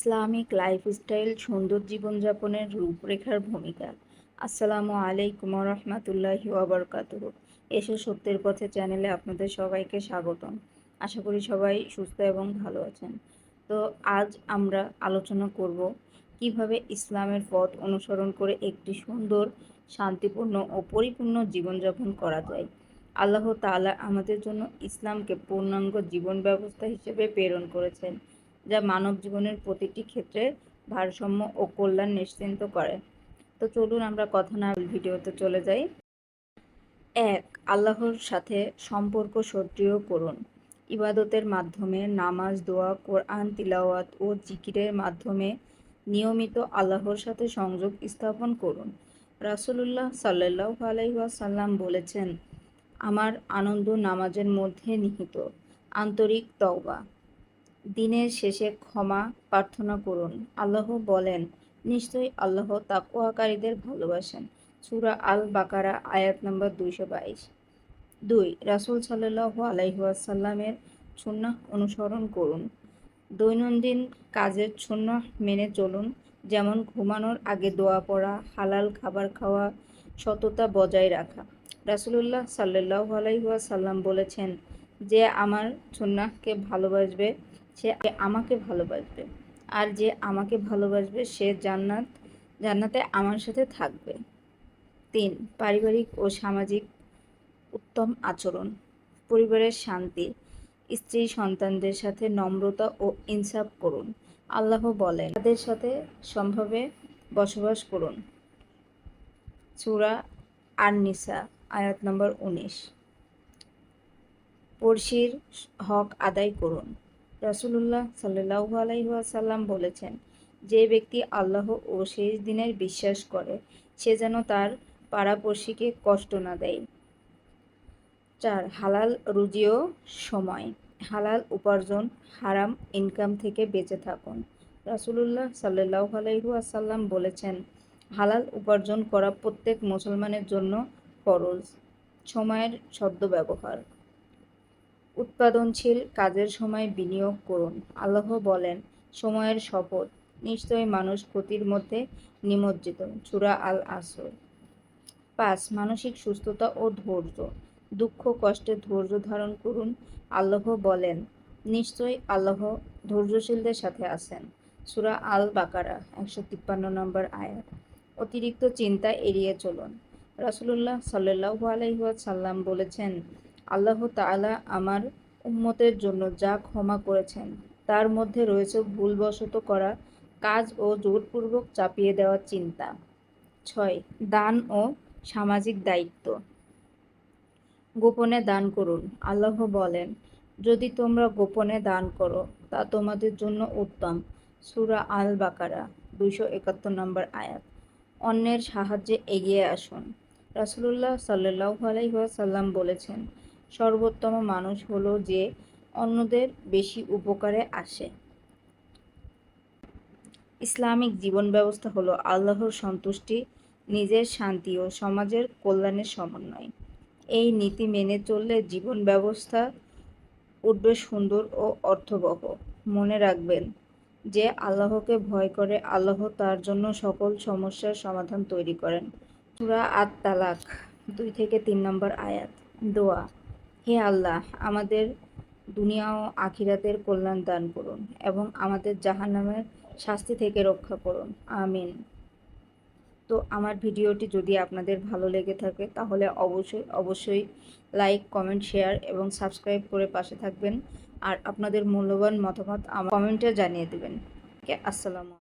Islamic lifestyle সুন্দর জীবনযাপনের রূপরেখার ভূমিকা। আসসালামু আলাইকুম রহমতুল্লাহি ওবরকাতুহ এসো সত্যের পথে চ্যানেলে আপনাদের সবাইকে স্বাগতম। আশা করি সবাই সুস্থ এবং ভালো আছেন। তো আজ আমরা আলোচনা করব কীভাবে ইসলামের পথ অনুসরণ করে একটি সুন্দর, শান্তিপূর্ণ ও পরিপূর্ণ জীবনযাপন করা যায়। আল্লাহ তাআলা আমাদের জন্য ইসলামকে পূর্ণাঙ্গ জীবন ব্যবস্থা হিসেবে প্রেরণ করেছেন। যা মানব জীবনের প্রতিটি ক্ষেত্রে ভারসাম্য ও কল্যাণ নিশ্চিন্ত করে। তো চলুন আমরা কথা না ভিডিওতে চলে যাই। এক, আল্লাহর সাথে সম্পর্ক সক্রিয় করুন। ইবাদতের মাধ্যমে নামাজ, দোয়া, কোরআন, তিলাওয়াত ও জিকিরের মাধ্যমে নিয়মিত আল্লাহর সাথে সংযোগ স্থাপন করুন। রাসুলুল্লাহ সাল্লাহ আলাইসাল্লাম বলেছেন, আমার আনন্দ নামাজের মধ্যে নিহিত। আন্তরিক তওবা। দিনের শেষে ক্ষমা প্রার্থনা করুন। আল্লাহ বলেন, নিশ্চয়ই আল্লাহ তাকওয়াকারীদের ভালোবাসেন। সুরা আল বাকারা আয়াত নম্বর দুইশো বাইশ। দুই, রাসুল সাল্লাহ আলাইহাসাল্লামের সুন্নাহ অনুসরণ করুন। দৈনন্দিন কাজের সুন্নাহ মেনে চলুন, যেমন ঘুমানোর আগে দোয়া পড়া, হালাল খাবার খাওয়া, সততা বজায় রাখা। রাসুলুল্লাহ সাল্লাহ আলাইহাসাল্লাম বলেছেন, যে আমার সুন্নাহকে ভালোবাসবে সে আমাকে ভালোবাসবে আর যে আমাকে ভালোবাসবে সে জান্নাত, জান্নাতে আমার সাথে থাকবে। তিন, পারিবারিক ও সামাজিক উত্তম আচরণ, পরিবারের শান্তি, স্ত্রী সন্তানদের সাথে নম্রতা ও ইনসাফ করুন। আল্লাহ বলেন, তাদের সাথে সম্ভবে বসবাস করুন। চূড়া আর নিসা আয়াত নম্বর উনিশ। পড়শির হক আদায় করুন। রাসুলুল্লাহ সাল্লাহ আলাইসাল্লাম বলেছেন, যে ব্যক্তি আল্লাহ ও শেষ দিনের বিশ্বাস করে, সে যেন তার পাড়াপড়শিকে কষ্ট না দেয়। চার, হালাল রুজিও সময়। হালাল উপার্জন হারাম ইনকাম থেকে বেঁচে থাকুন। রাসুলুল্লাহ সাল্লাহ আলাইসাল্লাম বলেছেন, হালাল উপার্জন করা প্রত্যেক মুসলমানের জন্য ফরজ। সময়ের সদ্ব্যবহার উৎপাদনশীল কাজের সময় বিনিয়োগ করুন। আল্লাহ বলেন, সময়ের শপথ। নিশ্চয়ই মানুষ ক্ষতির মধ্যে নিমজ্জিত। চূড়া আল আসর পাঁচ, মানসিক সুস্থতা ও ধৈর্য। দুঃখ, কষ্টে ধৈর্য ধারণ করুন। আল্লাহ বলেন, নিশ্চয়ই আল্লাহ ধৈর্যশীলদের সাথে আছেন। সুরা আল বাকারা একশো তিপ্পান্ন নম্বর আয়াত। অতিরিক্ত চিন্তা এড়িয়ে চলুন। রাসুলুল্লাহ সাল্লাহ আলহিহাসাল্লাম বলেছেন আল্লাহ তাআলা আমার উম্মতের জন্য যা ক্ষমা করেছেন, তার মধ্যে রয়েছে ভুলবশত করা কাজ ও জোরপূর্বক চাপিয়ে দেওয়ার চিন্তা। ছয়, দান ও সামাজিক দায়িত্ব। গোপনে দান করুন। আল্লাহ বলেন, যদি তোমরা গোপনে দান করো, তা তোমাদের জন্য উত্তম। সুরা আল বাকারা দুইশো একাত্তর নম্বর আয়াত। অন্যের সাহায্যে এগিয়ে আসুন। রাসুলুল্লাহ সাল্লাহ আলাইসাল্লাম বলেছেন সর্বোত্তম মানুষ হলো যে অন্যদের বেশি উপকারে আসে। ইসলামিক জীবন ব্যবস্থা হলো আল্লাহর সন্তুষ্টি, নিজের শান্তি ও সমাজের কল্যাণের সমন্বয়। এই নীতি মেনে চললে জীবন ব্যবস্থা উঠবে সুন্দর ও অর্থবহ। মনে রাখবেন যে আল্লাহকে ভয় করে আল্লাহ তার জন্য সকল সমস্যার সমাধান তৈরি করেন। সুরা আত তালাক দুই থেকে তিন নম্বর আয়াত, দোয়া। হে আল্লাহ, আমাদের দুনিয়া ও আখিরাতের কল্যাণ দান করুন এবং আমাদের জাহান্নামের শাস্তি থেকে রক্ষা করুন। আমিন। তো আমার ভিডিওটি যদি আপনাদের ভালো লেগে থাকে, তাহলে অবশ্যই অবশ্যই লাইক, কমেন্ট, শেয়ার এবং সাবস্ক্রাইব করে পাশে থাকবেন। আর আপনাদের মূল্যবান মতামত কমেন্টে জানিয়ে দেবেন। আসসালামু